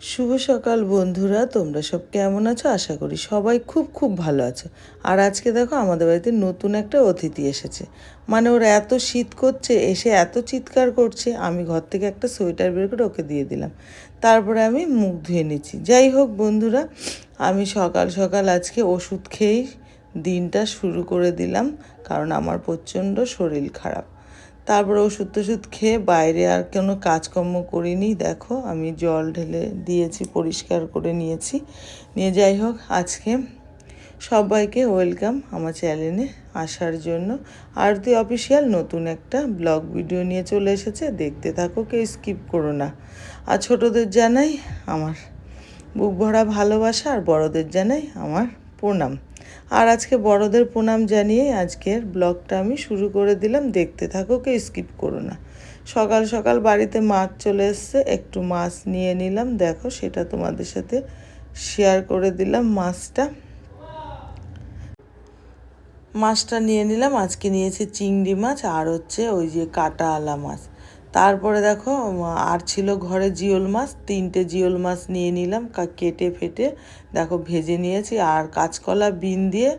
শুভ সকাল বন্ধুরা, তোমরা সব কেমন আছো? আশা করি সবাই খুব খুব ভালো আছো। আর আজকে দেখো আমাদের বাড়িতে নতুন একটা অতিথি এসেছে। মানে ওরা এত শীত করছে, এসে এত চিৎকার করছে, আমি ঘর থেকে একটা সোয়েটার বের করে ওকে দিয়ে দিলাম। তারপরে আমি মুখ ধুয়ে নিচ্ছি। যাই হোক বন্ধুরা, আমি সকাল সকাল আজকে ওষুধ খেয়েই দিনটা শুরু করে দিলাম, কারণ আমার প্রচণ্ড শরীর খারাপ। তারপরে ওষুধ টষুধ খেয়ে বাইরে আর কোনো কাজকর্ম করিনি। দেখো, আমি জল ঢেলে দিয়েছি, পরিষ্কার করে নিয়েছি। নিয়ে যাই হোক, আজকে সবাইকে ওয়েলকাম আমার চ্যানেলে আসার জন্য। আরতি অফিসিয়াল নতুন একটা ব্লগ ভিডিও নিয়ে চলে এসেছে। দেখতে থাকো, কেউ স্কিপ করো না। আর ছোটোদের জানাই আমার বুক ভরা ভালোবাসা, আর বড়দের জানাই আমার প্রণাম। আর আজকে বড়দের প্রণাম জানিয়ে আজকের ব্লগটা আমি শুরু করে দিলাম। দেখতে থাকো, কেউ স্কিপ করো না। সকাল সকাল বাড়িতে মাছ চলে এসছে, একটু মাছ নিয়ে নিলাম। দেখো, সেটা তোমাদের সাথে শেয়ার করে দিলাম মাছটা। মাছটা নিয়ে নিলাম। আজকে নিয়েছি চিংড়ি মাছ, আর হচ্ছে ওই যে কাটা আলা মাছ। তারপরে দেখো আর ছিল ঘরে জিওল মাছ, তিনটে জিওল মাছ নিয়ে নিলাম কেটে ফেটে দেখো ভেজে নিয়েছি, আর কাঁচকলা বিন দিয়ে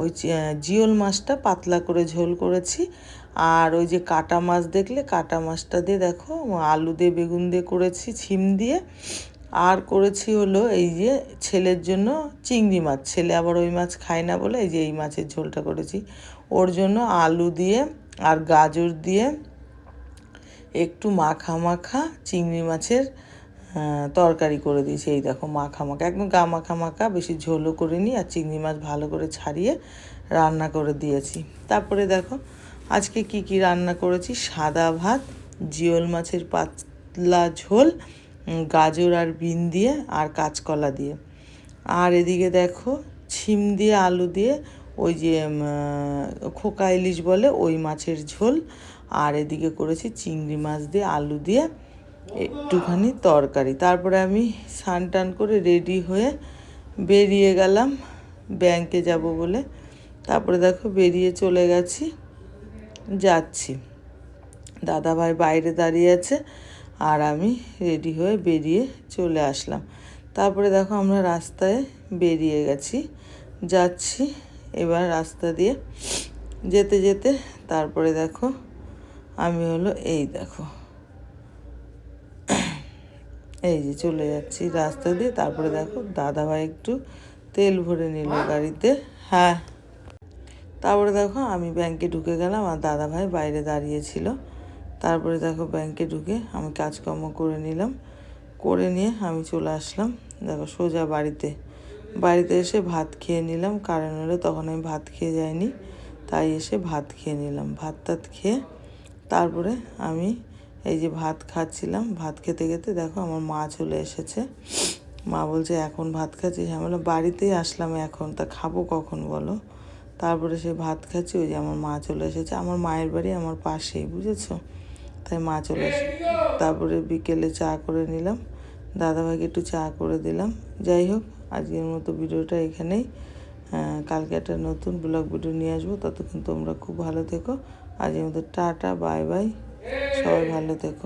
ওই জিওল মাছটা পাতলা করে ঝোল করেছি। আর ওই যে কাটা মাছ দেখলে, কাটা মাছটা দিয়ে দেখো আলু দিয়ে, বেগুন দিয়ে করেছি, ছিম দিয়ে। আর করেছি হলো এই যে ছেলের জন্য চিংড়ি মাছ, ছেলে আবার ওই মাছ খায় না বলে এই যে এই মাছের ঝোলটা করেছি। ওর জন্য আলু দিয়ে আর গাজর দিয়ে একটু মাখা মাখা চিংড়ি মাছের তরকারি করে দিয়েছি। এই দেখো মাখা মাখা, একদম গা মাখা মাখা, বেশি ঝোলও করে নিই আর চিংড়ি মাছ ভালো করে ছাড়িয়ে রান্না করে দিয়েছি। তারপরে দেখো আজকে কি কি রান্না করেছি? সাদা ভাত, জিওল মাছের পাতলা ঝোল গাজর আর বিন দিয়ে আর কাঁচকলা দিয়ে। আর এদিকে দেখো ছিম দিয়ে, আলু দিয়ে, ওই যে খোকা ইলিশ বলে, ওই মাছের ঝোল। আর এদিকে করেছি চিংড়ি মাছ দিয়ে আলু দিয়ে একটুখানি তরকারি। তারপরে আমি স্নান টান করে রেডি হয়ে বেরিয়ে গেলাম ব্যাংকে যাব বলে। তারপরে দেখো বেরিয়ে চলে গেছি, যাচ্ছি। দাদাভাই বাইরে দাঁড়িয়ে আছে আর আমি রেডি হয়ে বেরিয়ে চলে আসলাম। তারপরে দেখো আমরা রাস্তায় বেরিয়ে গেছি, যাচ্ছি এবার রাস্তা দিয়ে। যেতে যেতে তারপরে দেখো আমি হলো এই দেখো। এই যে চলে যাচ্ছি রাস্তা দিয়ে, তারপরে দেখো দাদাভাই একটু তেল ভরে নিল গাড়িতে। হ্যাঁ। তারপরে দেখো আমি ব্যাংকে ঢুকে গেলাম, আর দাদাভাই বাইরে দাঁড়িয়েছিল তারপরে দেখো ব্যাংকে ঢুকে আমি কাজকর্ম করে নিলাম। করে নিয়ে আমি চলে আসলাম, দেখো সোজা বাড়িতে। বাড়িতে এসে ভাত খেয়ে নিলাম, কারণ হলো তখন আমি ভাত খেয়ে যাইনি, তাই এসে ভাত খেয়ে নিলাম। ভাত টাত খেয়ে তারপরে আমি এই যে ভাত খাচ্ছিলাম, ভাত খেতে খেতে দেখো আমার মা চলে এসেছে। মা বলছে, এখন ভাত খাচ্ছিস? আমি বাড়িতেই আসলাম এখন, তা খাব কখন বলো? তারপরে সে ভাত খাচ্ছি, ওই যে আমার মা চলে এসেছে। আমার মায়ের বাড়ি আমার পাশেই, বুঝেছ? তাই মা চলে এসে, তারপরে বিকেলে চা করে নিলাম। দাদাভাইকে একটু চা করে দিলাম। যাই হোক, আজকের মতো ভিডিওটা এখানেই। কালকে একটা নতুন ব্লগ ভিডিও নিয়ে আসব, ততক্ষণ তোমরা খুব ভালো থেকো। আজকের মতো টাটা, বাই বাই। সবাই ভালো থেকো।